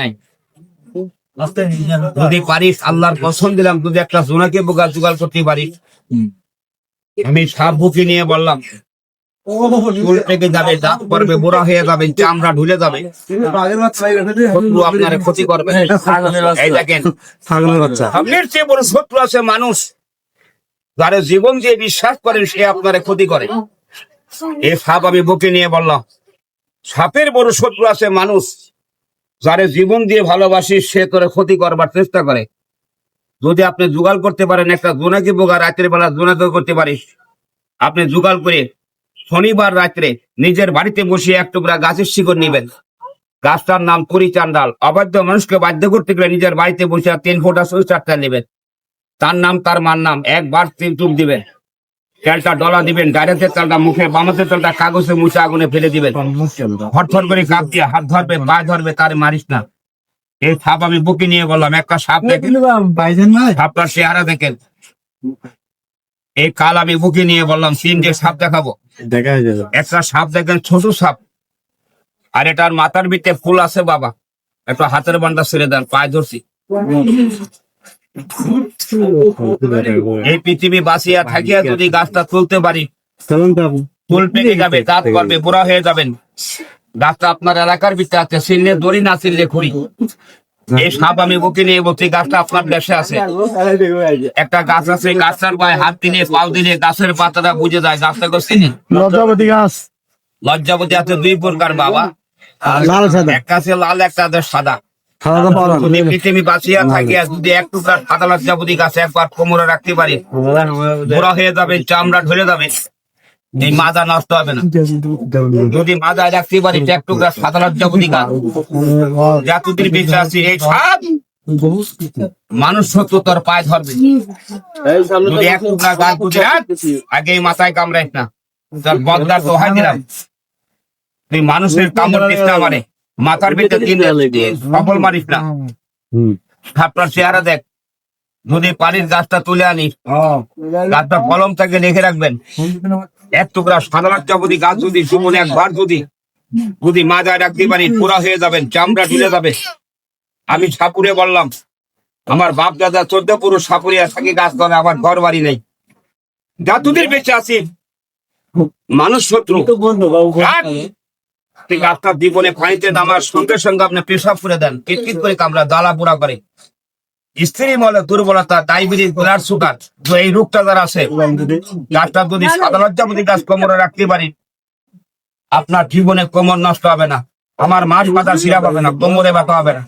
নাই। যদি পারিস আল্লাহর পছন্দ দিলাম যদি একটা জোনাকে বোকা জোগাড় করতে পারিস। আমি সাপ বুকে নিয়ে বললাম চুল পেকে যাবে দাঁত পড়বে বুড়া হয়ে যাবে চামড়া ঢুলে যাবে। শত্রু আপনার ক্ষতি করবে। এই দেখেন। ছাগলের চেয়ে বড় শত্রু আছে মানুষ। যারা জীবন দিয়ে বিশ্বাস করেন সে আপনার ক্ষতি করে। এই সাপ আমি বুকে নিয়ে বললাম সাপের বড় শত্রু আছে মানুষ। যারে জীবন দিয়ে ভালোবাসি, সে তোরে ক্ষতি করবার চেষ্টা করে। যদি আপনি জোগাড় করতে পারেন, একটা জোনাকি বোগা রাতের বেলা জোনাকে করতে পারিস। আপনি জোগাড় করে শনিবার রাত্রে নিজের বাড়িতে বসিয়ে এক টুকরা গাছের শিকড় নিবেন। গাছটার নাম করিচান্ডাল অবাধ্য মানুষকে বাধ্য করতে গেলে নিজের বাড়িতে বসে তিন ফোটা সরু চারটা নেবেন। তার নাম, তার মার নাম, একবার তিন টুক দিবেন। তেলটা ডলা দিবেন তেলটা মুখে তেলটা কাগজে মুছে আগুনে ফেলে দিবেন। হরথর করে কাপ দিয়ে হাত ধরবে পা ধরবে তারে মারিস না। এই সাপ আমি বুকে নিয়ে বললাম একটা সাপ দেখেন বাইজেন ভাই সাপটার চেহারা দেখেন। এই কাল আমি বুকে নিয়ে বললাম তিনটে সাপ দেখাবো। দেখা একটা সাপ দেখেন ছোট সাপ। আর এটার মাথার ভিতরে ফুল আছে বাবা। একটা হাতের বান্ডা ছেড়ে দেন পায়ে ধরছি। এই পৃথিবী বাঁচিয়া থাকিয়া যদি গাছটা তুলতে পারি ফুল পেকে যাবে দাঁত করবে বুড়া হয়ে যাবেন। গাছটা আপনার এলাকার ভিতরে আছে সিললে দড়ি না সিললে খুঁড়ি। এই সাপ আমি বুকে নিয়ে বলছি গাছটা আপনার দেশে আছে। একটা গাছ আছে গাছটার গায়ে হাত দিলে পাও দিলে গাছের পাতাটা বুঝে যায় গাছটাকে চিনি? লজ্জাবতী গাছ। লজ্জাবতী আছে দুই প্রকার বাবা। লাল সাদা। একটা আছে লাল একটা আছে সাদা। সাদা পাওয়া যদি পৃথিবী বাঁচিয়া থাকে আর যদি এক টুকরা সাদা লজ্জাবতী গাছ একবার কোমরে রাখতে পারি বুড়া হয়ে যাবে চামড়া ঢলে যাবে এই মাজা নষ্ট হবে না। যদি মাজায় রাখতে পারি এক টুকরা সাদা লজ্জাবতী গাছ। জাতুদের বেঁচে আছে এই মানুষ সত্য তোর পায়ে ধরবে। যদি এক টুকরা গাছ বুঝে আগে এই মাথায় কামড়াইস না। তোর বদলার তো হাই দিলাম। তুই মানুষের কামড় দিস না মানে মাথার ভিতরে সফল মারিস না। আপনার চেহারা দেখ। যদি পানির গাছটা তুলে আনিস গাছটা কলম থেকে লিখে রাখবেন। এক টুকরা সাধারণ চাপতি গাছ যদি জীবনে একবার যদি যদি মাজায় রাখতে পারি পুরা হয়ে যাবেন চামড়া ঢুলে যাবে। আমি সাপুরে বললাম আমার বাপ দাদা চোদ্দ পুরুষ সাপুরিয়া থাকি গাছ ধরে আমার ঘর বাড়ি নেই। জাতুদের বেঁচে আছি। মানুষ শত্রু। রাখ। আপনার জীবনে পানিতে নামার সঙ্গে সঙ্গে আপনি পেশাব করে দেন কিটকিট করে কামড়া দালা পোড়া করে স্ত্রী মলে দুর্বলতা ডায়াবেটিস ব্লাড সুগার এই রোগটা যারা আছে ডাক্তার যদি সাধারণ যদি গাছ কোমরে রাখতে পারি আপনার জীবনে কোমর নষ্ট হবে না আমার মাছ পাতা শিরা হবে না কোমরে ব্যথা হবে না